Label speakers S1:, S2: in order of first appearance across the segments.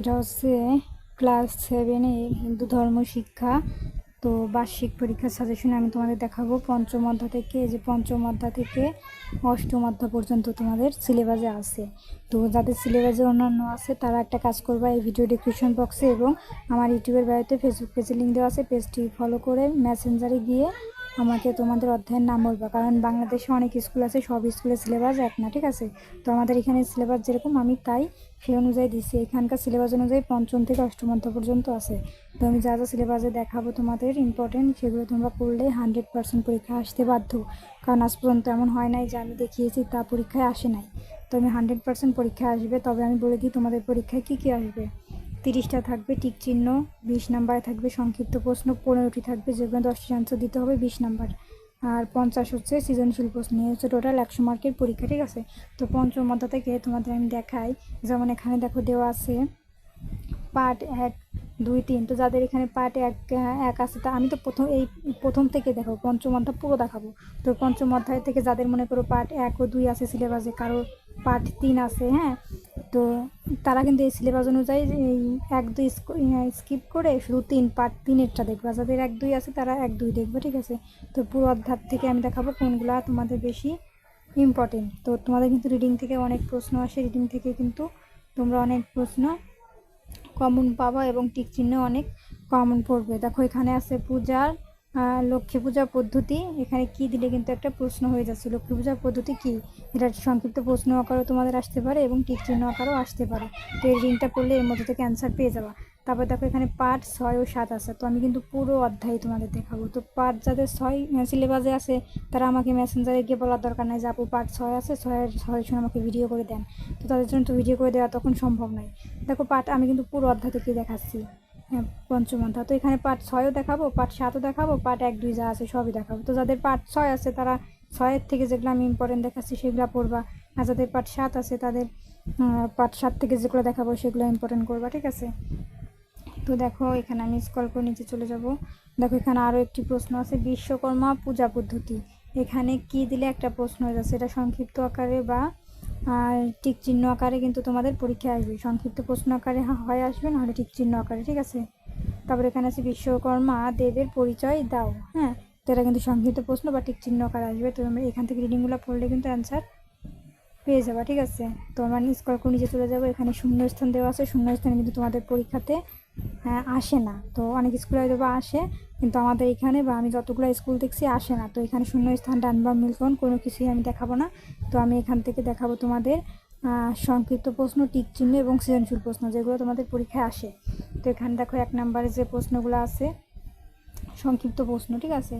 S1: এটা হচ্ছে ক্লাস সেভেনে হিন্দু ধর্ম শিক্ষা। তো বার্ষিক পরীক্ষার সাজেশনে আমি তোমাদের দেখাবো পঞ্চম অধ্যায় থেকে যে পঞ্চম অধ্যায় থেকে অষ্টম অধ্যায় পর্যন্ত তোমাদের সিলেবাসে আছে। তো যাদের সিলেবাসে অন্যান্য আছে, তারা একটা কাজ করবা, এই ভিডিও ডিসক্রিপশন বক্সে এবং আমার ইউটিউবের বাড়িতে ফেসবুক পেজে লিঙ্ক দেওয়া আছে। পেজটি ফলো করে মেসেঞ্জারে গিয়ে আমাকে তোমাদের অধ্যায়ের নাম বলবা, কারণ বাংলাদেশে অনেক স্কুল আছে, সব স্কুলের সিলেবাস এক না, ঠিক আছে? তো আমাদের এখানে সিলেবাস যেরকম, আমি তাই সেই অনুযায়ী দিচ্ছি এখানকার সিলেবাস অনুযায়ী পঞ্চম থেকে অষ্টম পর্যন্ত আছে। তো আমি যা যা সিলেবাসে দেখাবো তোমাদের ইম্পর্টেন্ট সেগুলো তোমরা পড়লে হান্ড্রেড পার্সেন্ট পরীক্ষা আসতে বাধ্য। কারণ আজ পর্যন্ত এমন হয় নাই যে আমি দেখিয়েছি, তা পরীক্ষায় আসে নাই। তো আমি হান্ড্রেড পার্সেন্ট পরীক্ষায় আসবে, তবে আমি বলে দিই তোমাদের পরীক্ষায় কী কী আসবে। তিরিশটা থাকবে টিক চিহ্ন, বিশ নাম্বারে থাকবে সংক্ষিপ্ত প্রশ্ন, পনেরোটি থাকবে যেগুলো দশটি আনসার দিতে হবে বিশ নাম্বার। আর পঞ্চাশ হচ্ছে সৃজনশীল প্রশ্ন, এই হচ্ছে টোটাল একশো মার্কের পরীক্ষা ঠিক আছে। তো পঞ্চম অধ্যায় থেকে তোমাদের আমি দেখাই, যেমন এখানে দেখো দেওয়া আছে পার্ট এক দুই, তিন। তো যাদের এখানে পার্ট এক এক আছে, তা আমি তো প্রথম, এই প্রথম থেকে দেখো, পঞ্চম অধ্যায় পুরো দেখাবো। তো পঞ্চম অধ্যায় থেকে যাদের মনে করো পার্ট এক ও দুই আছে সিলেবাসে কারও পার্ট তিন আছে হ্যাঁ? তো তারা কিন্তু এই সিলেবাস অনুযায়ী এই এক, দুই স্কিপ করে শুধু তিন পার্ট তিনেরটা দেখবে। যাদের এক, দুই আছে, তারা এক, দুই দেখবে, ঠিক আছে? তো পুরো অধ্যায় থেকে আমি দেখাবো কোনগুলা তোমাদের বেশি ইম্পর্টেন্ট তো তোমাদের কিন্তু রিডিং থেকে অনেক প্রশ্ন আসে রিডিং থেকে কিন্তু তোমরা অনেক প্রশ্ন কমন পাবা এবং টিক চিহ্ন অনেক কমন পড়বে। দেখো, এখানে আছে পূজার লক্ষ্মী পূজা পদ্ধতি। এখানে কি দিলে কিন্তু একটা প্রশ্ন হয়ে যাচ্ছে। লক্ষ্মী পূজার পদ্ধতি কি? এটা সংক্ষিপ্ত প্রশ্ন আকারও তোমাদের আসতে পারে এবং টিক চিহ্ন আকারও আসতে পারে। তো এই রিংটা পড়লে এর মধ্যে থেকে অ্যান্সার পেয়ে যাবা। তারপর দেখো এখানে পার্ট ছয় ও সাত আছে, তো আমি কিন্তু পুরো অধ্যায় তোমাদের দেখাবো। তো পার্ট যাদের ছয় সিলেবাসে আছে, তারা আমাকে মেসেঞ্জারে গিয়ে বলার দরকার নাই যে, আপু পার্ট ছয় আছে, ছয়ের ছয়ের সময় আমাকে ভিডিও করে দেন। তো তাদের জন্য তো ভিডিও করে দেওয়া তখন সম্ভব নয়। দেখো পার্ট আমি কিন্তু পুরো অধ্যায় থেকে দেখাচ্ছি হ্যাঁ পঞ্চম অধ্যায়। তো এখানে পার্ট ছয়ও দেখাবো পার্ট সাতও দেখাবো পার্ট এক, দুই যা আছে সবই দেখাবো। তো যাদের পার্ট ছয় আছে, তারা ছয়ের থেকে যেগুলো আমি ইম্পর্টেন্ট দেখাচ্ছি, সেগুলো পড়বা। আর যাদের পার্ট সাত আছে, তাদের পার্ট সাত থেকে যেগুলো দেখাবো, সেগুলো ইম্পর্টেন্ট করবা, ঠিক আছে? তো দেখো, এখানে আমি স্কল করে নিচে চলে যাব। দেখো, এখানে আরও একটি প্রশ্ন আছে, বিশ্বকর্মা পূজা পদ্ধতি। এখানে কি দিলে একটা প্রশ্ন হয়ে যাচ্ছে? এটা সংক্ষিপ্ত আকারে বা টিক চিহ্ন আকারে কিন্তু তোমাদের পরীক্ষায় আসবে। সংক্ষিপ্ত প্রশ্ন আকারে হয় আসবে, নাহলে টিক চিহ্ন আকারে, ঠিক আছে? তারপরে এখানে আছে, বিশ্বকর্মা দেবের পরিচয় দাও। হ্যাঁ তো এটা কিন্তু সংক্ষিপ্ত প্রশ্ন বা টিক চিহ্ন আকারে আসবে। তো আমরা এখান থেকে রিডিংগুলো পড়লে কিন্তু অ্যান্সার পেয়ে যাবা, ঠিক আছে? তো আমরা স্কল করে নিচে চলে যাব। এখানে শূন্যস্থান দেওয়া আছে। শূন্যস্থানে কিন্তু তোমাদের পরীক্ষাতে আসে না। তো অনেক স্কুলে হয়তো বা আসে, কিন্তু আমাদের এখানে বা আমি যতগুলো স্কুল দেখছি আসে না। তো এখানে শূন্য স্থান ডান বা মিলকন, কোনো কিছুই আমি দেখাবো না। তো আমি এখান থেকে দেখাবো তোমাদের সংক্ষিপ্ত প্রশ্ন, টিক চিহ্ন এবং সৃজনশীল প্রশ্ন যেগুলো তোমাদের পরীক্ষায় আসে। তো এখানে দেখো এক নম্বরে যে প্রশ্নগুলো আছে, সংক্ষিপ্ত প্রশ্ন, ঠিক আছে?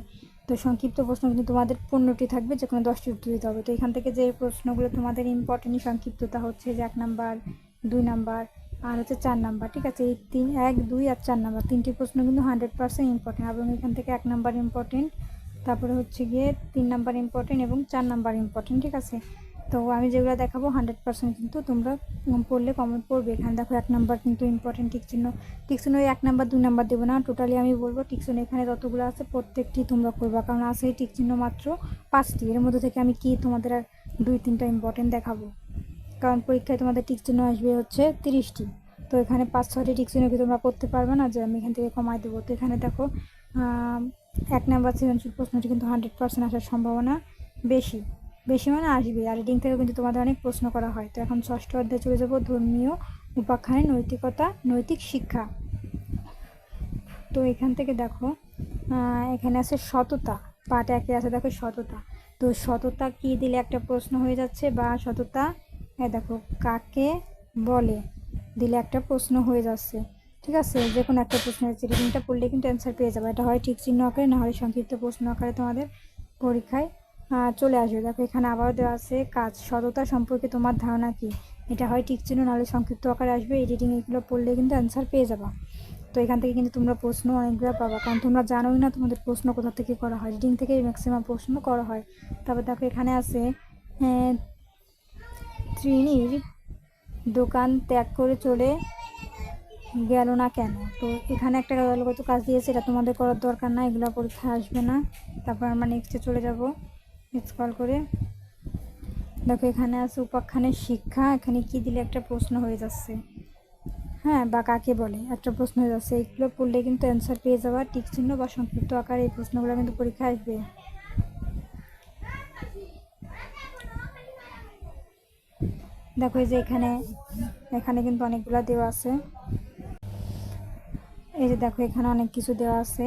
S1: তো সংক্ষিপ্ত প্রশ্ন কিন্তু তোমাদের পনেরোটি থাকবে যে কোনো দশটি উত্তর দিতে হবে। তো এখান থেকে যে প্রশ্নগুলো তোমাদের ইম্পর্টেন্ট সংক্ষিপ্ততা হচ্ছে যে এক নাম্বার, দুই নাম্বার আর হচ্ছে চার নাম্বার, ঠিক আছে? এই তিন, এক, দুই আর চার নাম্বার, তিনটি প্রশ্ন কিন্তু হান্ড্রেড পার্সেন্ট ইম্পর্টেন্ট এবং এখান থেকে এক নাম্বার ইম্পর্টেন্ট তারপরে হচ্ছে গিয়ে তিন নাম্বার ইম্পর্টেন্ট এবং চার নাম্বার ইম্পর্টেন্ট ঠিক আছে? তো আমি যেগুলো দেখাবো হান্ড্রেড পার্সেন্ট কিন্তু তোমরা পড়লে কমন পড়বে। এখানে দেখো এক নাম্বার কিন্তু ইম্পর্টেন্ট টিক চিহ্ন টিক চিহ্ন ওই এক নাম্বার, দুই নাম্বার দেবো না টোটালি আমি বলব টিক চিহ্ন এখানে যতগুলো আছে প্রত্যেকটি তোমরা করবা, কারণ আছে এই টিক চিহ্ন মাত্র পাঁচটি। এর মধ্যে থেকে আমি কি তোমাদের আর দুই, তিনটা ইম্পর্টেন্ট দেখাবো? কারণ পরীক্ষায় তোমাদের টিক চিহ্ন আসবে হচ্ছে তিরিশটি। তো এখানে পাঁচ, ছয়টি টিক চিহ্ন কি তোমরা করতে পারবে না? যে আমি এখান থেকে কমাই দেবো। তো এখানে দেখো এক নাম্বার সৃজনশীল প্রশ্নটি কিন্তু হান্ড্রেড পার্সেন্ট আসার সম্ভাবনা বেশি। বেশি মানে আসবে আর রিডিং থেকে কিন্তু তোমাদের অনেক প্রশ্ন করা হয়। তো এখন ষষ্ঠ অধ্যায়ে চলে যাব ধর্মীয় উপাখ্যানে নৈতিকতা, নৈতিক শিক্ষা। তো এখান থেকে দেখো এখানে আছে সততা। পাট একে আছে দেখো সততা। তো সততা কি দিলে একটা প্রশ্ন হয়ে যাচ্ছে বা সততা হ্যাঁ দেখো কাকে বলে দিলে একটা প্রশ্ন হয়ে যাচ্ছে ঠিক আছে? যে কোনো একটা প্রশ্ন হচ্ছে রিডিংটা পড়লে কিন্তু অ্যান্সার পেয়ে যাবে। এটা হয় ঠিক চিহ্ন আকারে না হয় সংক্ষিপ্ত প্রশ্ন আকারে তোমাদের পরীক্ষায় চলে আসবে। দেখো এখানে আবারও দেওয়া আছে কাজ সততা সম্পর্কে তোমার ধারণা কি? এটা হয় ঠিক চিহ্ন নাহলে সংক্ষিপ্ত আকারে আসবে। এই রিডিং এগুলো পড়লে কিন্তু অ্যান্সার পেয়ে যাবা। তো এখান থেকে কিন্তু তোমরা প্রশ্ন অনেকগুলো পাবা কারণ তোমরা জানোই না তোমাদের প্রশ্ন কোথা থেকে করা হয়। রিডিং থেকে ম্যাক্সিমাম প্রশ্ন করা হয়। তারপর দেখো এখানে আছে আহ, ত্রিনির দোকান ত্যাগ করে চলে গেল না কেন? তো এখানে একটা দলগত কাজ দিয়েছে, এটা তোমাদের করার দরকার না, এগুলো পরীক্ষা আসবে না। তারপর আমরা নেক্সটে চলে যাব। কল করে দেখো, এখানে আছে উপাখ্যানের শিক্ষা। এখানে কি দিলে একটা প্রশ্ন হয়ে যাচ্ছে? হ্যাঁ বা কাকে বলে? একটা প্রশ্ন হয়ে যাচ্ছে। এইগুলো পড়লে কিন্তু অ্যান্সার পেয়ে যাওয়া টিক চিহ্ন বা সংক্ষিপ্ত আকারে এই প্রশ্নগুলো কিন্তু পরীক্ষায় আসবে। দেখো এই যে এখানে এখানে কিন্তু অনেকগুলো দেওয়া আছে। এই যে দেখো এখানে অনেক কিছু দেওয়া আছে।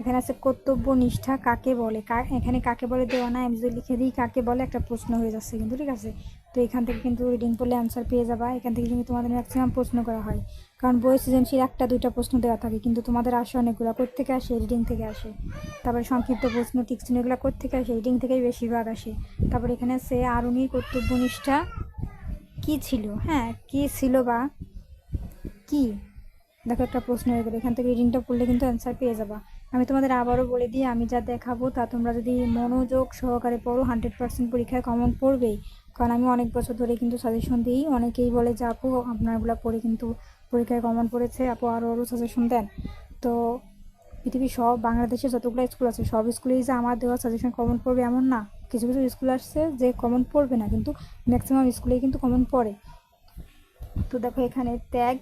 S1: এখানে আছে কর্তব্য নিষ্ঠা কাকে বলে? এখানে কাকে বলে দেওয়া না আমি যদি লিখে দিই কাকে বলে, একটা প্রশ্ন হয়ে যাচ্ছে কিন্তু, ঠিক আছে? তো এখান থেকে কিন্তু রিডিং করলে অ্যান্সার পেয়ে যাবা। এখান থেকে কিন্তু তোমাদের ম্যাক্সিমাম প্রশ্ন করা হয়। কারণ বই সৃজনশীল একটা, দুইটা প্রশ্ন দেওয়া থাকে, কিন্তু তোমাদের আসে অনেকগুলো। থেকে আসে? রিডিং থেকে আসে। তারপরে সংক্ষিপ্ত প্রশ্ন, টিকচিহ্ন এগুলো থেকে আসে? রিডিং থেকেই বেশিরভাগ আসে। তারপরে এখানে আছে আরুণীর কর্তব্য নিষ্ঠা কী ছিল? হ্যাঁ কী ছিল বা কি? দেখো একটা প্রশ্ন হয়ে গেলো। এখান থেকে রিডিংটা পড়লে কিন্তু অ্যান্সার পেয়ে যাবা। আমি তোমাদের আবারও বলে দিই, আমি যা দেখাবো তা তোমরা যদি মনোযোগ সহকারে পড়ো হান্ড্রেড পার্সেন্ট পরীক্ষায় কমন পড়বেই। কারণ আমি অনেক বছর ধরে কিন্তু সাজেশন দিই। অনেকেই বলে যে, আপু, আপনারগুলো পড়ে কিন্তু পরীক্ষায় কমন পড়েছে। আপু আরও আরও সাজেশন দেন। তো পৃথিবীর সব বাংলাদেশে যতগুলো স্কুল আছে, সব স্কুলেই যে আমার দেওয়া সাজেশন কমন পড়বে এমন না। কিছু কিছু স্কুল আসছে যে কমন পড়বে না, কিন্তু ম্যাক্সিমাম স্কুলেই কিন্তু কমন পড়ে। তো দেখো এখানে ত্যাগ,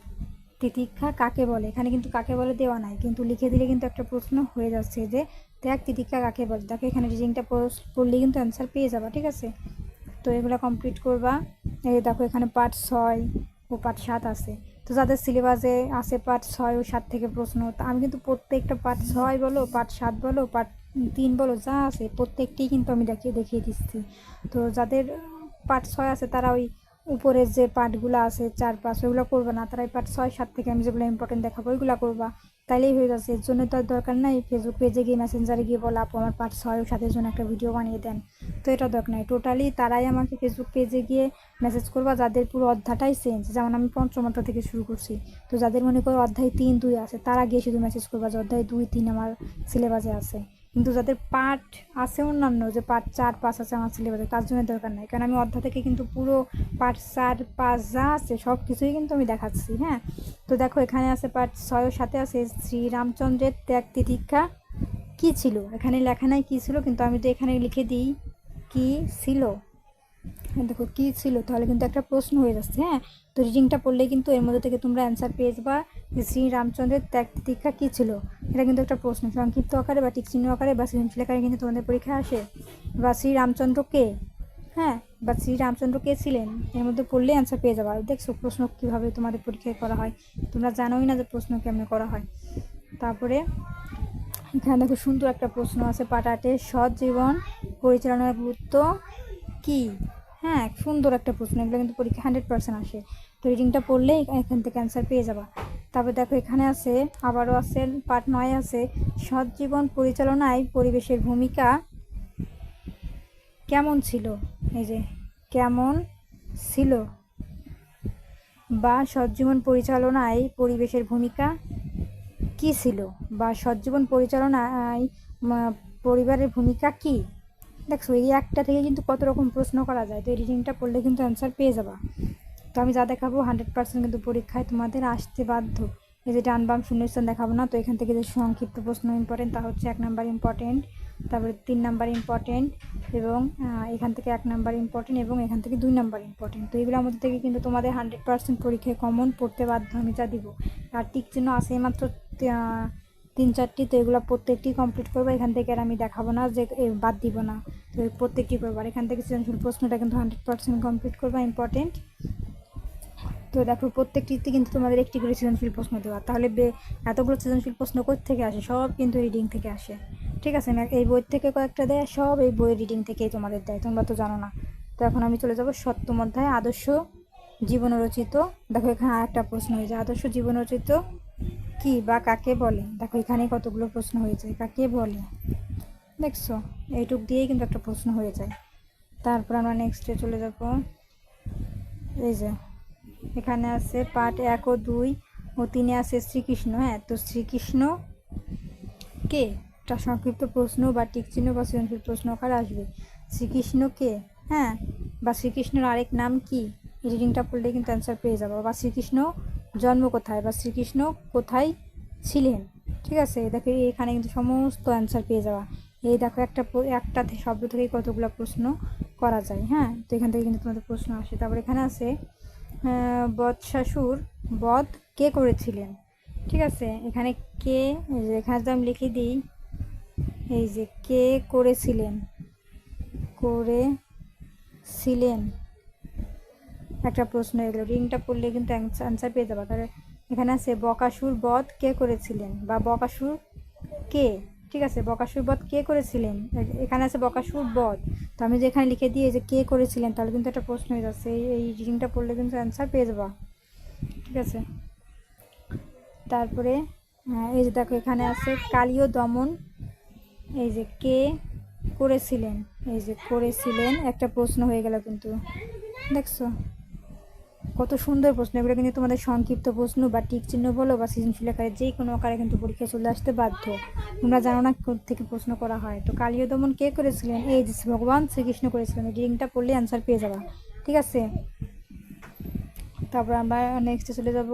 S1: তিতিক্ষা কাকে বলে? এখানে কিন্তু কাকে বলে দেওয়া নাই, কিন্তু লিখে দিলে কিন্তু একটা প্রশ্ন হয়ে যাচ্ছে যে ত্যাগ, তিতিক্ষা কাকে বলে? দেখো এখানে রিডিংটা পড়লে কিন্তু অ্যান্সার পেয়ে যাবা, ঠিক আছে? তো এগুলো কমপ্লিট করবা। এই দেখো এখানে পার্ট ছয় ও পার্ট সাত আছে। তো যাদের সিলেবাসে আছে পার্ট ছয় ও সাত থেকে প্রশ্ন, তো আমি কিন্তু প্রত্যেকটা পার্ট ছয় বলো পার্ট সাত বলো পার্ট তিন বলো যা আছে, প্রত্যেকটি কিন্তু আমি দেখিয়ে দেখিয়ে দিচ্ছি। তো যাদের পার্ট ছয় আছে, তারা ওই উপরের যে পার্টগুলো আছে চার পাঁচ ওইগুলো করবে না। তারা এই পার্ট ছয়, সাত থেকে আমি যেগুলো ইম্পর্টেন্ট দেখাবো, ওইগুলো করবা। তাইলেই হয়ে যাচ্ছে। এর জন্য তো আর দরকার নাই। ফেসবুক পেজে গিয়ে মেসেঞ্জারে গিয়ে বলা, আপু, আমার পার্ট ছয় সাতের জন্য একটা ভিডিও বানিয়ে দেন। তো এটা দরকার নাই। টোটালি তারাই আমাকে ফেসবুক পেজে গিয়ে মেসেজ করবা, যাদের পুরো অধ্যাটাই চেঞ্জ যেমন আমি পঞ্চম অধ্যায় থেকে শুরু করছি। তো যাদের মনে করো অধ্যায় তিন, দুই আছে, তারা গিয়ে শুধু মেসেজ করবা যে, অধ্যায় দুই, তিন আমার সিলেবাসে আছে। কিন্তু যাদের পার্ট আছে অন্যান্য যে পার্ট চার পাঁচ আছে আমার সিলেবাসে তার জন্য দরকার নাই। কারণ আমি অধ্যায় থেকে কিন্তু পুরো পার্ট চার পাঁচ যা আছে সব কিছুই কিন্তু আমি দেখাচ্ছি হ্যাঁ? তো দেখো এখানে আছে পার্ট ছয় সাথে আছে শ্রীরামচন্দ্রের ত্যাগ তিতিক্ষা। কী ছিল? এখানে লেখা নাই কী ছিল কিন্তু আমি তো এখানে লিখে দিই কী ছিল। হ্যাঁ, দেখো কী ছিল? তাহলে কিন্তু একটা প্রশ্ন হয়ে যাচ্ছে হ্যাঁ? তো রিডিংটা পড়লে কিন্তু এর মধ্যে থেকে তোমরা অ্যান্সার পেয়ে যাবা। যে শ্রী রামচন্দ্রের ত্যাগ তিতিক্ষা কী ছিল? এটা কিন্তু একটা প্রশ্ন। সংক্ষিপ্ত আকারে বা টিকচিহ্ন আকারে বা সৃজনশীল আকারে কিন্তু তোমাদের পরীক্ষায় আসে। বা শ্রী রামচন্দ্র কে? হ্যাঁ বা শ্রী রামচন্দ্র কে ছিলেন? এর মধ্যে পড়লে অ্যান্সার পেয়ে যাবা। দেখছ প্রশ্ন কীভাবে তোমাদের পরীক্ষায় করা হয়। তোমরা জানোই না যে প্রশ্ন কেমনে করা হয়। তারপরে এখানে দেখো সুন্দর একটা প্রশ্ন আছে পাটাটে সৎ জীবন পরিচালনার গুরুত্ব কি? হ্যাঁ সুন্দর একটা প্রশ্ন, এগুলো কিন্তু পরীক্ষা হান্ড্রেড পার্সেন্ট আসে। তো রিডিংটা পড়লে এখান থেকে অ্যান্সার পেয়ে যাবা। তারপর দেখো এখানে আছে, আবারও আছে পার্ট নয় আছে সৎ জীবন পরিচালনায় পরিবেশের ভূমিকা কেমন ছিল? এই যে, কেমন ছিল? বা সৎজীবন পরিচালনায় পরিবেশের ভূমিকা কী ছিল? বা সৎজীবন পরিচালনায় পরিবারের ভূমিকা কী? দেখছ এই একটা থেকে কিন্তু কত রকম প্রশ্ন করা যায়, তো এই রিডিংটা পড়লে কিন্তু অ্যান্সার পেয়ে যাবা। তো আমি যা দেখাবো হান্ড্রেড পার্সেন্ট কিন্তু পরীক্ষায় তোমাদের আসতে বাধ্য। এই যে ডান বাম শূন্যস্থান দেখাবো না, তো এখান থেকে যে সংক্ষিপ্ত প্রশ্ন ইম্পর্টেন্ট তা হচ্ছে এক নাম্বার ইম্পর্টেন্ট তারপরে তিন নাম্বার ইম্পর্টেন্ট এবং এখান থেকে এক নাম্বার ইম্পর্টেন্ট এবং এখান থেকে দুই নাম্বার ইম্পর্টেন্ট তো এগুলোর মধ্যে থেকে কিন্তু তোমাদের হান্ড্রেড পার্সেন্ট পরীক্ষায় কমন পড়তে বাধ্য আমি যা দিব। আর টিক চিহ্ন আছে মাত্র তিন চারটি, তো এগুলো প্রত্যেকটি কমপ্লিট করব, এখান থেকে আর আমি দেখাবো না, যে বাদ দিব না। তো প্রত্যেকটি করব। আর এখান থেকে সৃজনশীল প্রশ্নটা কিন্তু হান্ড্রেড পার্সেন্ট কমপ্লিট করব ইম্পর্টেন্ট তো দেখো, প্রত্যেকটিতে কিন্তু তোমাদের একটি করে সৃজনশীল প্রশ্ন দেওয়া। তাহলে এতগুলো সৃজনশীল প্রশ্ন কোথা থেকে আসে? সব কিন্তু রিডিং থেকে আসে। ঠিক আছে এই বই থেকে কয়েকটা দেয়, সব এই বইয়ের রিডিং থেকেই তোমাদের দেয়। তোমরা তো জানো না। তো এখন আমি চলে যাব সপ্তম অধ্যায়, আদর্শ জীবন রচিত দেখো, এখানে আর একটা প্রশ্ন হয়েছে, আদর্শ জীবন রচিত কি বা কাকে বলে? দেখো, এখানে কতগুলো প্রশ্ন হয়ে যায় কাকে বলে? দেখছ, এইটুক দিয়েই কিন্তু একটা প্রশ্ন হয়ে যায়। তারপর আমরা নেক্সটে চলে যাব। এই যে, এখানে আছে পার্ট এক ও দুই ও তিনে আছে শ্রীকৃষ্ণ। হ্যাঁ তো শ্রীকৃষ্ণ কে? একটা সংক্ষিপ্ত প্রশ্ন বা টিকচিহ্ন বা সৃজনশীল প্রশ্ন আকারে আসবে। শ্রীকৃষ্ণ কে? হ্যাঁ বা শ্রীকৃষ্ণের আরেক নাম কি? রিডিংটা পড়লে কিন্তু অ্যান্সার পেয়ে যাব। বা শ্রীকৃষ্ণ জন্ম কোথায় বা শ্রীকৃষ্ণ কোথায় ছিলেন? ঠিক আছে, দেখো এখানে কিন্তু সমস্ত অ্যান্সার পেয়ে যাওয়া। এই দেখো একটা একটা শব্দ থেকেই কতগুলো প্রশ্ন করা যায় হ্যাঁ? তো এখান থেকে কিন্তু তোমাদের প্রশ্ন আসে। তারপর এখানে আছে বৎসাসুর বধ কে করেছিলেন? ঠিক আছে, এখানে কে এখানে তো আমি লিখে দিই, এই যে কে করেছিলেন? করেছিলেন। একটা প্রশ্ন এগুলো রিংটা পড়লে কিন্তু অ্যান্সার পেয়ে যাবে। তাহলে এখানে আছে, বকাসুর বধ কে করেছিলেন? বা, বকাসুর কে? ঠিক আছে, বকাসুর বধ কে করেছিলেন? এখানে আছে, বকাসুর বধ। তো আমি যে এখানে লিখে দিয়ে যে কে করেছিলেন? তাহলে কিন্তু একটা প্রশ্ন হয়ে যাচ্ছে। এই রিডিংটা পড়লে কিন্তু অ্যান্সার পেয়ে যাবা। ঠিক আছে? তারপরে এই যে দেখো, এখানে আছে, কালীয় দমন। এই যে, কে করেছিলেন? এই যে, করেছিলেন? একটা প্রশ্ন হয়ে গেল কিন্তু। দেখছ? কত সুন্দর প্রশ্ন, এগুলো কিন্তু তোমাদের সংক্ষিপ্ত প্রশ্ন বা টিক চিহ্ন বলো বা সৃজনশীল আকারে যে কোনো আকারে কিন্তু পরীক্ষায় চলে আসতে বাধ্য। তোমরা জানো না থেকে প্রশ্ন করা হয়। তো কালীয় দমন কে করেছিলেন? এই যে ভগবান শ্রীকৃষ্ণ করেছিলেন। রিংটা পড়লে অ্যান্সার পেয়ে যাবা। ঠিক আছে? তারপর আমরা নেক্সটে চলে যাব।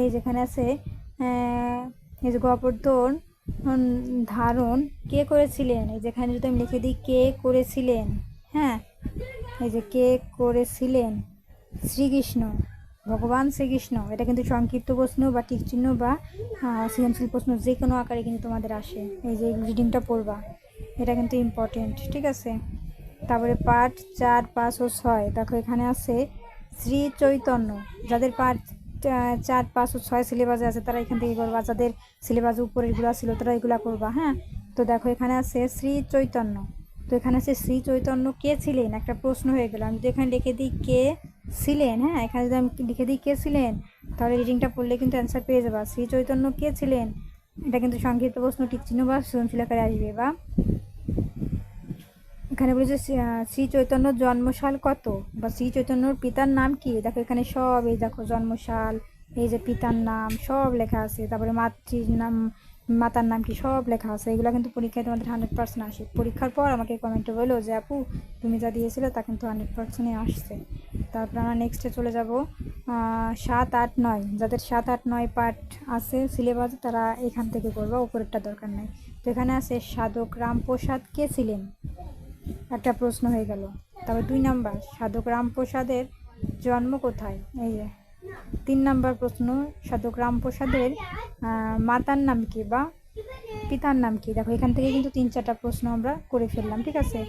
S1: এই যেখানে আছে এই যে গোবর্ধন ধারণ, কে করেছিলেন? এই যেখানে যদি আমি লিখে দিই, কে করেছিলেন? হ্যাঁ? এই যে কে করেছিলেন? শ্রীকৃষ্ণ, ভগবান শ্রীকৃষ্ণ। এটা কিন্তু সংক্ষিপ্ত প্রশ্ন বা টিক চিহ্ন বা সৃজনশীল প্রশ্ন যে কোনো আকারে কিন্তু তোমাদের আসে। এই যে রিডিংটা পড়বা। এটা কিন্তু ইম্পর্টেন্ট ঠিক আছে? তারপরে পাঠ চার, পাঁচ ও ছয়। দেখো, এখানে আছে শ্রী চৈতন্য যাদের পাঠ চার, পাঁচ ও ছয় সিলেবাসে আছে, তারা এখান থেকে করবা। যাদের সিলেবাস উপরেরগুলো ছিল, তারা এগুলো করবা হ্যাঁ? তো দেখো, এখানে আছে শ্রী চৈতন্য তো এখানে আছে শ্রী চৈতন্য কে ছিলেন? একটা প্রশ্ন হয়ে গেল। আমি যদি এখানে লিখে দিই কে ছিলেন হ্যাঁ? এখানে যদি আমি লিখে দিই কে ছিলেন, তাহলে রিডিংটা পড়লে কিন্তু অ্যান্সার পেয়ে যাবা। শ্রী চৈতন্য কে ছিলেন? এটা কিন্তু সংক্ষিপ্ত প্রশ্ন চিহ্ন বা সৃজনশীল আকারে আসবে বা। এখানে বলেছে, শ্রী- চৈতন্যর জন্মসাল কত? বা শ্রী চৈতন্যর পিতার নাম কি? দেখো এখানে সব, এই দেখো জন্মসাল, এই যে পিতার নাম, সব লেখা আছে। তারপরে মাতৃর নাম মাতার নাম কি সব লেখা আছে। এগুলো কিন্তু পরীক্ষায় তোমাদের হান্ড্রেড পার্সেন্ট আসে। পরীক্ষার পর আমাকে কমেন্টে বলল যে, আপু, তুমি যা দিয়েছিলে তা কিন্তু হান্ড্রেড পার্সেন্টই আসছে। তারপর আমরা নেক্সটে চলে যাব সাত আট নয়। যাদের সাত আট নয় পার্ট আছে সিলেবাস তারা এখান থেকে করবা উপরেরটা দরকার নেই। তো এখানে আছে, সাধক রামপ্রসাদ কে ছিলেন? একটা প্রশ্ন হয়ে গেল। তারপর দুই নাম্বার, সাধক রামপ্রসাদের জন্ম কোথায়? এই যে তিন নাম্বার প্রশ্ন, সাধক রামপ্রসাদের মাতার নাম কি বা পিতার নাম কি? দেখো, এখান থেকে কিন্তু তিন চারটা প্রশ্ন আমরা করে ফেললাম, ঠিক আছে?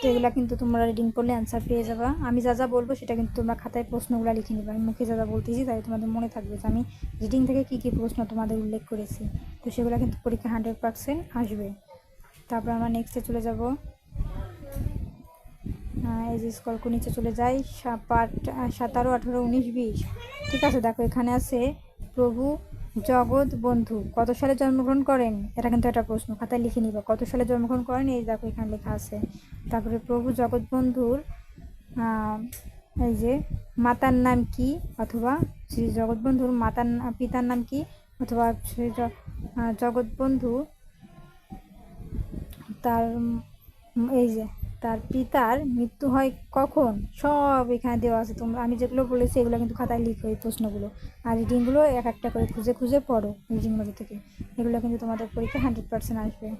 S1: তো এগুলা কিন্তু তোমরা রিডিং করলে অ্যান্সার পেয়ে যাবা। আমি যা যা বলব সেটা কিন্তু তোমরা খাতায় প্রশ্নগুলো লিখে নিবে। আমি মুখে যা যা বলতেছি তাই তোমাদের মনে থাকবে যে আমি রিডিং থেকে কী কী প্রশ্ন তোমাদের উল্লেখ করেছি। তো সেগুলো কিন্তু পরীক্ষা হান্ড্রেড পার্সেন্ট আসবে। তারপর আমরা নেক্সটে চলে যাব। এই যে স্কল্প নিচে চলে যাই পাট সতেরো আঠারো, উনিশ, বিশ। ঠিক আছে, দেখো এখানে আছে, প্রভু, জগৎ, বন্ধু, কত সালে জন্মগ্রহণ করেন? এটা কিন্তু একটা প্রশ্ন, খাতায় লিখে নিবা। কত সালে জন্মগ্রহণ করেন? এই দেখো এখানে লেখা আছে। তারপরে প্রভু, জগৎ, বন্ধুর এই যে মাতার নাম কি? অথবা শ্রী জগৎবন্ধুর মাতার পিতার নাম কি? অথবা শ্রী জগৎবন্ধু তার এই যে তার পিতার মৃত্যু হয় কখন? সব এখানে দেওয়া আছে। তোমরা আমি যেগুলো বলেছি, এগুলো কিন্তু খাতায় লিখো এই প্রশ্নগুলো। আর রিডিংগুলো এক একটা করে খুঁজে খুঁজে পড়ো রিডিং রিডিংগুলো থেকে। এগুলো কিন্তু তোমাদের পরীক্ষা হান্ড্রেড পার্সেন্ট আসবে।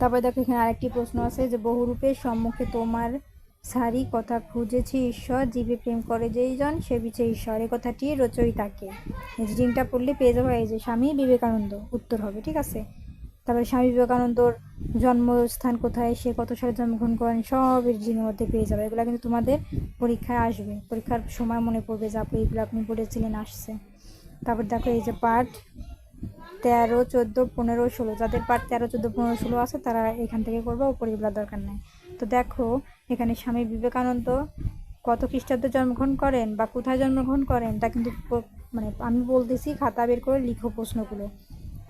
S1: তারপরে দেখো, এখানে আরেকটি প্রশ্ন আছে যে বহুরূপের সম্মুখে তোমার সারি কথা খুঁজেছি ঈশ্বর, জীবে প্রেম করে যেই জন, সে বিচে ঈশ্বর। এই কথাটি রচয়িতাকে। রিডিংটা পড়লে পেয়ে যাব এই যে, স্বামী বিবেকানন্দ। উত্তর হবে, ঠিক আছে? তারপরে স্বামী বিবেকানন্দর জন্মস্থান কোথায়, সে কত সালে জন্মগ্রহণ করেন, সব রিডিংয়ের মধ্যে পেয়ে যাবে। এগুলো কিন্তু তোমাদের পরীক্ষায় আসবে। পরীক্ষার সময় মনে পড়বে যে আপু এইগুলো আপনি পড়েছিলেন আসছে। তারপর দেখো এই যে পাঠ তেরো, চোদ্দ, পনেরো, ষোলো। যাদের পাঠ তেরো, চোদ্দ, পনেরো, ষোলো আছে, তারা এখান থেকে করব, উপরে এগুলো দরকার নেই। তো দেখো, এখানে স্বামী বিবেকানন্দ কত খ্রিস্টাব্দে জন্মগ্রহণ করেন বা কোথায় জন্মগ্রহণ করেন, তা কিন্তু মানে আমি বলতেছি খাতা বের করে লিখো প্রশ্নগুলো।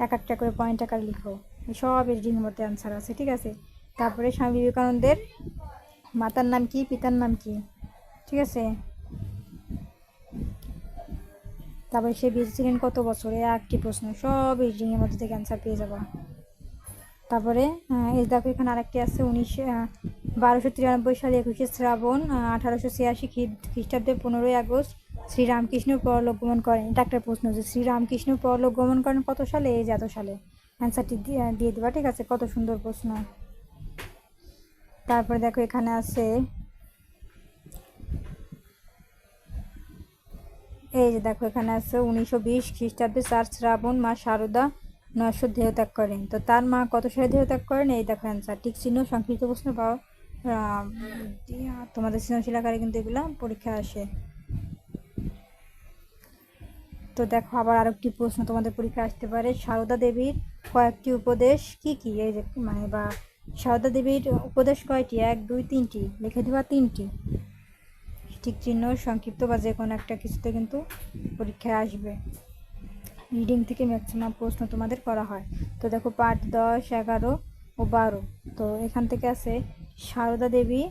S1: এক একটা করে পয়েন্ট আকারে লিখো সব রিডিংয়ের মধ্যে অ্যান্সার আছে, ঠিক আছে? তারপরে স্বামী বিবেকানন্দের মাতার নাম কি, পিতার নাম কি, ঠিক আছে? তারপরে সে বেঁচে ছিলেন কত বছরে? একটি প্রশ্ন, সব রিডিংয়ের মধ্যে থেকে অ্যান্সার পেয়ে যাব। তারপরে এই দেখো এখানে আরেকটি আছে উনিশশো বারোশো তিরানব্বই সালে একুশে শ্রাবণ আঠারোশো ছিয়াশি খ্রিস্টাব্দে পনেরোই আগস্ট। শ্রীরামকৃষ্ণ পরলোক গমন করেন। এটা একটা প্রশ্ন যে শ্রীরামকৃষ্ণ পরলোক গমন করেন কত সালে? এই যে এত সালে। অ্যান্সারটি দিয়ে দেবা ঠিক আছে? কত সুন্দর প্রশ্ন। তারপরে দেখো এখানে আছে এই যে দেখো এখানে আছে উনিশশো বিশ খ্রিস্টাব্দে চার শ্রাবণ মা শারদা নয়শো দেহত্যাগ করেন। তো তার মা কত সালে দেহত্যাগ করেন? এই দেখো অ্যান্সার। ঠিক চিহ্ন সংক্ষিপ্ত প্রশ্ন আহ, তোমাদের সৃজনশীল আকারে কিন্তু এগুলো পরীক্ষা আসে। তো দেখো আবার আরেকটি প্রশ্ন তোমাদের পরীক্ষা আসতে পারে। সারদা দেবীর কয়েকটি উপদেশ কি কি? এই যে মানে বা সারদা দেবীর উপদেশ কয়টি? এক, দুই, তিনটি। লিখে দেওয়া তিনটি। ঠিক চিহ্ন সংক্ষিপ্ত বা যে কোনো একটা কিছুতে কিন্তু পরীক্ষায় আসবে। রিডিং থেকে ম্যাক্সিমাম প্রশ্ন তোমাদের করা হয়। তো দেখো পাঠ দশ, এগারো ও বারো। তো এখান থেকে আছে, সারদা দেবী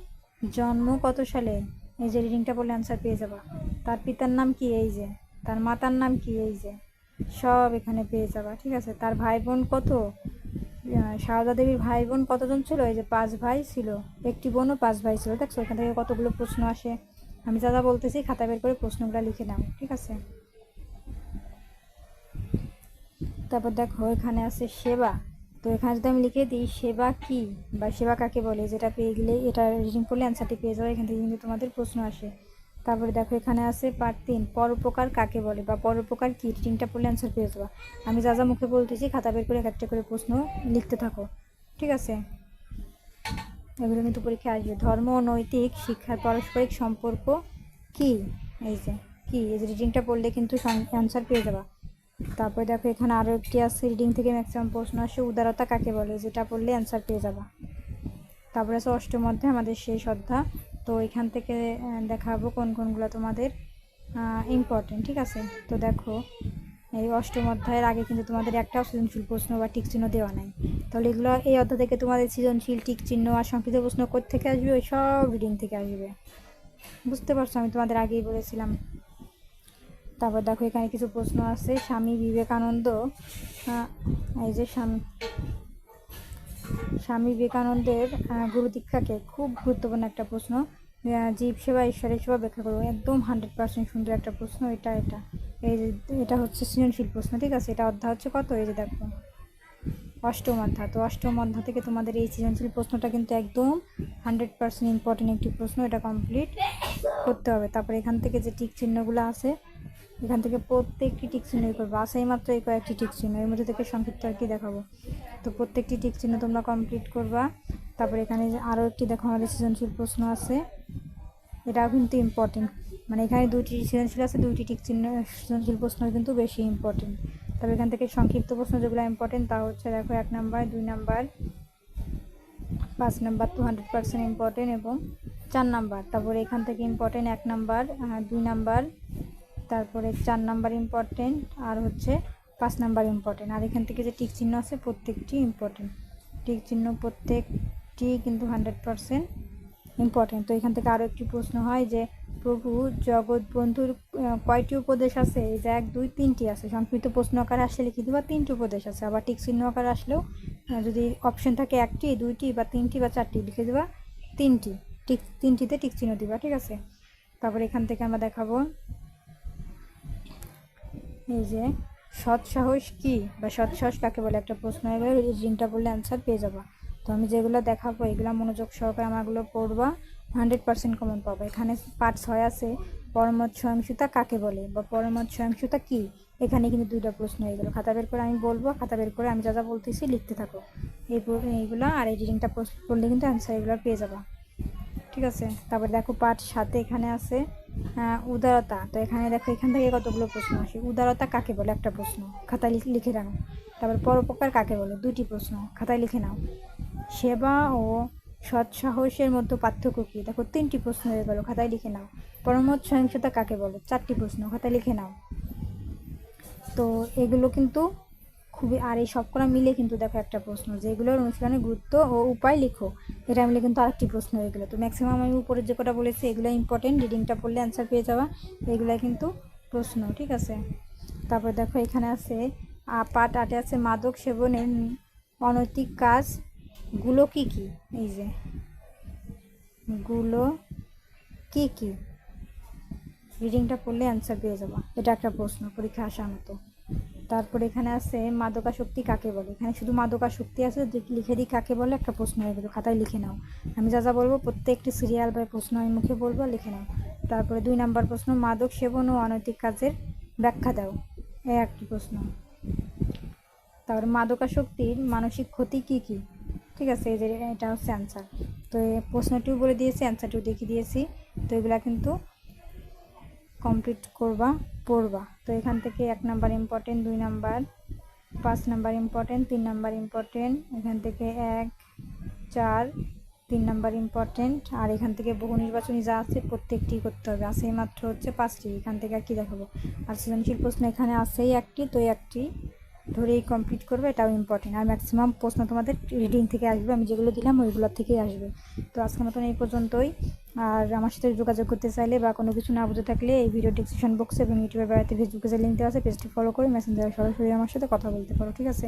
S1: জন্ম কত সালে? এই যে রিডিংটা বললে অ্যান্সার পেয়ে যাবা। তার পিতার নাম কি? এই যে তার মাতার নাম কি এই যে? সব এখানে পেয়ে যাবা, ঠিক আছে? তার ভাই বোন কত সারদা দেবীর ভাই বোন কতজন ছিল? এই যে পাঁচ ভাই ছিল, একটি বোনও পাঁচ ভাই ছিল। দেখছ, এখান থেকে কতগুলো প্রশ্ন আসে? আমি যা যা বলতেছি, খাতা বের করে প্রশ্নগুলো লিখে নাও, ঠিক আছে? তারপর দেখো, এখানে আছে সেবা। তো এখানে যদি আমি লিখে দিই, সেবা কি? বা সেবা কাকে বলে? যেটা পেয়ে গেলে এটা রিডিং করলে অ্যান্সারটি পেয়ে যাবে। এখান থেকে কিন্তু তোমাদের প্রশ্ন আসে। তারপরে দেখো এখানে আছে পার্ট তিন, পরোপকার কাকে বলে বা পরোপকার কি? রিডিংটা পড়লে অ্যান্সার পেয়ে যাবা। আমি যা যা মুখে বলতেছি, খাতা বের করে এক একটা করে প্রশ্ন লিখতে থাকো। ঠিক আছে? এগুলো কিন্তু পরীক্ষায় আসবে। ধর্ম, নৈতিক শিক্ষার পারস্পরিক সম্পর্ক কি? এই যে, কি? এই যে রিডিংটা পড়লে কিন্তু অ্যান্সার পেয়ে যাবা। তারপরে দেখো এখানে আরও একটি আছে রিডিং থেকে ম্যাক্সিমাম প্রশ্ন আসে, উদারতা কাকে বলে? যেটা পড়লে অ্যান্সার পেয়ে যাবা। তারপরে আছে অষ্টম আমাদের সেই শ্রদ্ধা তো এখান থেকে দেখাবো কোন কোনগুলো তোমাদের ইম্পর্টেন্ট ঠিক আছে? তো দেখো, এই অষ্টম অধ্যায়ের আগে কিন্তু তোমাদের একটাও সৃজনশীল প্রশ্ন বা টিক চিহ্ন দেওয়া নাই। তাহলে এগুলো, এই অধ্যায় থেকে তোমাদের সৃজনশীল টিক চিহ্ন আর সংক্ষিপ্ত প্রশ্ন কোথা থেকে আসবে? ওই সব রিডিং থেকে আসবে। বুঝতে পারছ? আমি তোমাদের আগেই বলেছিলাম। তারপর দেখো, এখানে কিছু প্রশ্ন আছে। স্বামী বিবেকানন্দ এই যে স্বামী স্বামী বিবেকানন্দের গুরু দীক্ষাকে খুব গুরুত্বপূর্ণ একটা প্রশ্ন। জীব সেবা, ঈশ্বরের সেবা ব্যাখ্যা করব। একদম হান্ড্রেড পার্সেন্ট সুন্দর একটা প্রশ্ন। এটা এটা। এই যে, এটা হচ্ছে সৃজনশীল প্রশ্ন, ঠিক আছে? এটা অধ্যায় হচ্ছে কত? এই যে দেখো। অষ্টম অধ্যায়। তো অষ্টম অধ্যায় থেকে তোমাদের এই সৃজনশীল প্রশ্নটা কিন্তু একদম হান্ড্রেড পার্সেন্ট ইম্পর্টেন্ট একটি প্রশ্ন। এটা কমপ্লিট করতে হবে। তারপরে এখান থেকে যে টিক চিহ্নগুলো আছে এখান থেকে প্রত্যেকটি টিক চিহ্ন করব। আসাই মাত্র এই কয়েকটি টিক চিহ্ন। এর মধ্যে থেকে সংক্ষিপ্ত আর কি দেখাবো। তো প্রত্যেকটি টিক চিহ্ন তোমরা কমপ্লিট করবা। তারপরে এখানে আরও একটি দেখো, আমাদের সৃজনশীল প্রশ্ন আছে। এটাও কিন্তু ইম্পর্টেন্ট মানে এখানে দুইটি সৃজনশীল আছে, দুইটি টিক চিহ্ন, সৃজনশীল প্রশ্ন কিন্তু বেশি ইম্পর্টেন্ট তবে এখান থেকে সংক্ষিপ্ত প্রশ্ন যেগুলো ইম্পর্টেন্ট তা হচ্ছে দেখো এক নাম্বার দুই নাম্বার পাঁচ number two hundred percent important এবং চার নাম্বার তারপরে এখান থেকে ইম্পর্টেন্ট এক নাম্বার দুই নাম্বার তারপরে চার নাম্বার ইম্পর্টেন্ট আর হচ্ছে পাঁচ নাম্বার ইম্পর্টেন্ট আর এখান থেকে যে টিক চিহ্ন আছে, প্রত্যেকটি ইম্পর্টেন্ট টিক চিহ্ন প্রত্যেকটি কিন্তু হান্ড্রেড পার্সেন্ট ইম্পর্টেন্ট তো এখান থেকে আরও একটি প্রশ্ন হয় যে, প্রভু জগৎ বন্ধুর কয়টি উপদেশ আছে? এই যে এক, দুই, তিনটি আছে। সংক্ষিপ্ত প্রশ্ন আকারে আসলে লিখে দিবা তিনটি উপদেশ আছে। আবার টিক চিহ্ন আকারে আসলেও যদি অপশন থাকে একটি, দুইটি বা তিনটি বা চারটি, লিখে দিবা তিনটি। টিক তিনটিতে টিক চিহ্ন দিবা, ঠিক আছে? তারপরে এখান থেকে আমরা দেখাবো এই যে সৎ সাহস কী বা সৎ সাহস কাকে বলে? একটা প্রশ্ন এবার রিডিংটা বললে অ্যান্সার পেয়ে যাবা। তো আমি যেগুলো দেখাবো, এগুলো মনোযোগ সহকারে আমারগুলো পড়বা হান্ড্রেড পার্সেন্ট কমন পাবো। এখানে পার্ট ছয় আছে পরমত সহিংসতা কাকে বলে বা পরমত সহিংসতা কী? এখানে কিন্তু দুইটা প্রশ্ন হয়ে গেলো। খাতা বের করে আমি বলব, খাতা বের করে আমি যা যা বলতেছি লিখতে থাকো। এই এইগুলো আর এই রিডিংটা পড়লে কিন্তু অ্যান্সার এগুলো পেয়ে যাবা। ঠিক আছে? তারপর দেখো পার্ট সাথে এখানে আছে উদারতা। তো এখানে দেখো, এখান থেকে কতগুলো প্রশ্ন আসে? উদারতা কাকে বলে? একটা প্রশ্ন। খাতায় লিখে রাখো তারপর পরোপকার কাকে বলে? দুটি প্রশ্ন। খাতায় লিখে নাও। সেবা ও সৎ সাহসের মধ্যে পার্থক্য কী? দেখো, তিনটি প্রশ্ন হয়ে গেল। খাতায় লিখে নাও। পরমত সহিংসতা কাকে বলে? চারটি প্রশ্ন। খাতায় লিখে নাও। তো এগুলো কিন্তু খুবই, আর এই সবকটা মিলে কিন্তু দেখো একটা প্রশ্ন যেগুলোর অনুশীলনের গুরুত্ব ও উপায় লিখো। এটা মিলে কিন্তু আরেকটি প্রশ্ন হয়ে গেলো। তো ম্যাক্সিমাম আমি উপরে যে কটা বলেছি, এগুলো ইম্পর্টেন্ট রিডিংটা পড়লে অ্যান্সার পেয়ে যাওয়া এগুলাই কিন্তু প্রশ্ন, ঠিক আছে? তারপর দেখো এখানে আছে পাট আটে আছে মাদক সেবনের অনৈতিক কাজগুলো কি কি? এই যে, গুলো কি কি? রিডিংটা পড়লে অ্যান্সার পেয়ে যাবা। এটা একটা প্রশ্ন, পরীক্ষা আসার মতো। তারপরে এখানে আছে মাদকাসক্তি কাকে বলে? এখানে শুধু মাদকাসক্তি আছে, যে- লিখে দিই কাকে বলে, একটা প্রশ্ন হয়ে গেলো, খাতায় লিখে নাও। আমি যা যা বলব, প্রত্যেকটি সিরিয়াল বা প্রশ্ন আমি মুখে বলব লিখে নাও। তারপরে দুই নাম্বার প্রশ্ন, মাদক সেবন ও অনৈতিক কাজের ব্যাখ্যা দাও। এই একটি প্রশ্ন। তারপরে মাদকাসক্তির মানসিক ক্ষতি কি কি? ঠিক আছে, এই যে এটা হচ্ছে অ্যান্সার তো এই প্রশ্নটিও বলে দিয়েছি অ্যান্সারটিও দেখিয়ে দিয়েছি। তো এগুলা কিন্তু কমপ্লিট করবা, পড়বা। তো এখান থেকে এক নাম্বার ইম্পর্টেন্ট দুই নাম্বার পাঁচ নাম্বার ইম্পর্টেন্ট তিন নাম্বার ইম্পর্টেন্ট এখান থেকে এক, চার, তিন নাম্বার ইম্পর্টেন্ট আর এখান থেকে বহু নির্বাচনী যা আছে প্রত্যেকটি করতে হবে। আছে মাত্র হচ্ছে পাঁচটি, এখান থেকে আর কি দেখাবো? আর সৃজনশীল প্রশ্ন এখানে আছেই একটি, তো একটি ধরেই কমপ্লিট করবে, এটাও ইম্পর্টেন্ট আর ম্যাক্সিমাম প্রশ্ন তোমাদের রিডিং থেকে আসবে, আমি যেগুলো দিলাম ওইগুলোর থেকেই আসবে। তো আজকের মতন এই পর্যন্তই। আর আমার সাথে যোগাযোগ করতে চাইলে বা কোনো কিছু না বুঝে থাকলে এই ভিডিও ডিসক্রিপশন বক্সে এবং ইউটিউবের বাড়িতে ফেসবুকে যে লিঙ্ক দেওয়া আছে পেজটি ফলো করে মেসেঞ্জারে সরাসরি আমার সাথে কথা বলতে পারো, ঠিক আছে?